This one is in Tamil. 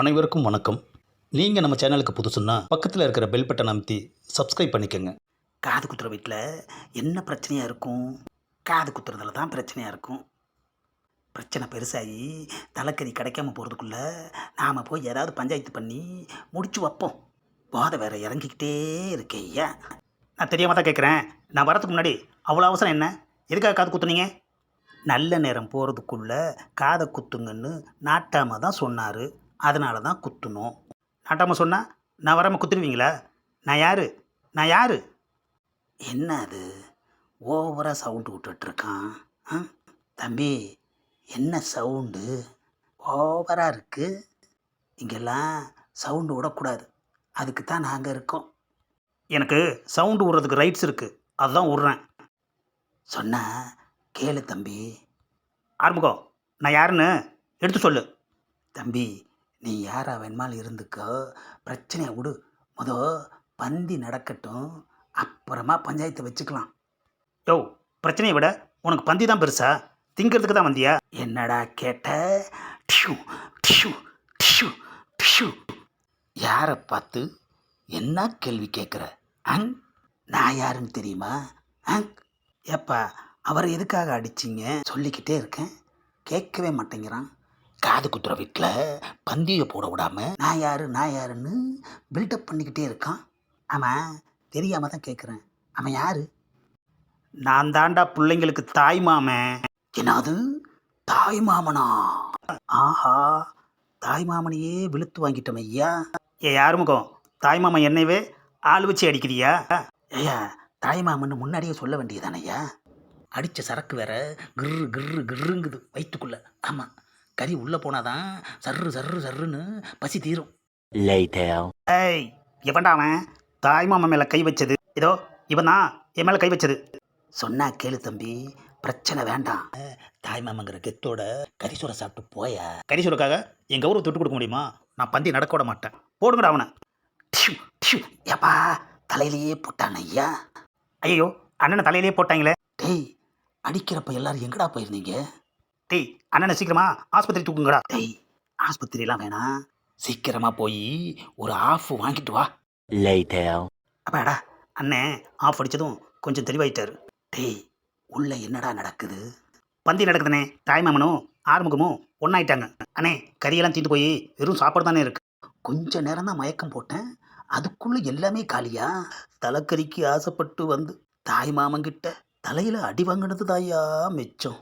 அனைவருக்கும் வணக்கம். நீங்கள் நம்ம சேனலுக்கு புதுசுன்னா பக்கத்தில் இருக்கிற பெல் பட்டன் அமைத்தி சப்ஸ்கிரைப் பண்ணிக்கோங்க. காது குத்துற வீட்டில் என்ன பிரச்சனையாக இருக்கும்? காது குத்துறதுல தான் பிரச்சனையாக இருக்கும். பிரச்சனை பெருசாகி தலைக்கறி கிடைக்காம போகிறதுக்குள்ளே நாம் போய் ஏதாவது பஞ்சாயத்து பண்ணி முடிச்சு வைப்போம். போதை வேற இறங்கிக்கிட்டே இருக்கேயா நான் தெரியாமல் தான் கேட்குறேன் நான் வரதுக்கு முன்னாடி அவ்வளோ அவசரம் என்ன? எதுக்காக காது குத்துனீங்க? நல்ல நேரம் போகிறதுக்குள்ளே காதை குத்துங்கன்னு நாட்டாமல் தான் சொன்னார். அதனால தான் குத்துணும். நாட்டாம சொன்னால் நான் வராமல் குத்துருவீங்களா நான் யார்? நான் யார்? என்ன அது? ஓவராக சவுண்டு விட்டுட்ருக்கான். ஆ? தம்பி என்ன சவுண்டு ஓவராக இருக்குது இங்கெல்லாம் சவுண்டு விடக்கூடாது. அதுக்கு தான் நாங்கள் இருக்கோம். எனக்கு சவுண்டு விடுறதுக்கு ரைட்ஸ் இருக்குது அதுதான் விட்றேன். சொன்னா கேளு தம்பி. ஆரம்பிக்கோ நான் யாருன்னு? எடுத்து சொல்லு. தம்பி நீ யாராக வேணுமாலும் இருந்துக்கோ? பிரச்சனையை விடு. முத பந்தி நடக்கட்டும். அப்புறமா பஞ்சாயத்தை வச்சுக்கலாம். யோ பிரச்சனையை விட உனக்கு பந்தி தான் பெருசா? திங்கிறதுக்கு தான் வந்தியா? என்னடா கேட்ட? டிஷு டிஷு டிஷு டிஷு யாரை பார்த்து என்ன கேள்வி கேட்குற அங் நான் யாருன்னு தெரியுமா? அங் ஏப்பா அவரை எதுக்காக அடிச்சிங்க? சொல்லிக்கிட்டே இருக்கேன். கேட்கவே மாட்டேங்கிறான். காது குத்துற வீட்டில் பந்தியை போட விடாம நான் யாரு நான் யாருன்னு பில்டப் பண்ணிக்கிட்டே இருக்கான். ஆமாம் தெரியாம தான் கேட்குறேன் அவன் யாரு? நான் தாண்டா பிள்ளைங்களுக்கு தாய் மாமன் என்னது? தாய் மாமனா? ஆஹா தாய் மாமனையே விழுத்து வாங்கிட்டோம் ஐயா. ஏ யார் முகம்? தாய் மாமன் என்னையவே ஆள் வச்சு அடிக்கிறியா? ஐயா தாய் மாமன் முன்னாடியே சொல்ல வேண்டியதானே ஐயா அடித்த சரக்கு வேற கிர்ரு கிர்ரு கிர்ருங்குது வயிற்றுக்குள்ள ஆமாம் கறி உள்ளே போனாதான் சர்ரு சர்ரு சர்ருன்னு பசி தீரும். ஏய் எவன்டா அவன்? தாய் மாமன் மேலே கை வச்சது. இதோ இவன் தான் என் மேலே கை வச்சது. சொன்னா கேளு தம்பி பிரச்சனை வேண்டாம். தாய் மாமங்கிற கெத்தோட கரிசூரை சாப்பிட்டு போய? கரிசூருக்காக என் கௌரவ தொட்டு கொடுக்க முடியுமா? நான் பந்தி நடக்க விட மாட்டேன். போடுங்கடா அவனை. டிஷு டிஷு ஏப்பா தலையிலேயே போட்டான் ஐயா. ஐயோ அண்ணனை தலையிலேயே போட்டாங்களே. டேய் அடிக்கிறப்ப எல்லாரும் எங்கடா போயிருந்தீங்க? டேய் அண்ணனை சீக்கிரமா ஆஸ்பத்திரி தூக்குங்கடா. டேய் ஆஸ்பத்திரிலாம் வேணாம் சீக்கிரமா போய் ஒரு ஆஃப் வாங்கிட்டு வா. அப்பாடா அண்ணன் ஆஃப் அடிச்சதும் கொஞ்சம் தெளிவாயிட்டாரு. டேய் உள்ள என்னடா நடக்குது? பந்தி நடக்குதுண்ணே தாய்மாமனும் ஆறுமுகமும் ஒன்றாயிட்டாங்க அண்ணே கறியெல்லாம் தீந்து போய் வெறும் சாப்பாடு தானே இருக்கு. கொஞ்ச நேரம் தான் மயக்கம் போட்டேன். அதுக்குள்ள எல்லாமே காலியா? தலைக்கறிக்கு ஆசைப்பட்டு வந்து தாய் மாமங்கிட்ட தலையில அடி வாங்கினது தாயா மிச்சம்.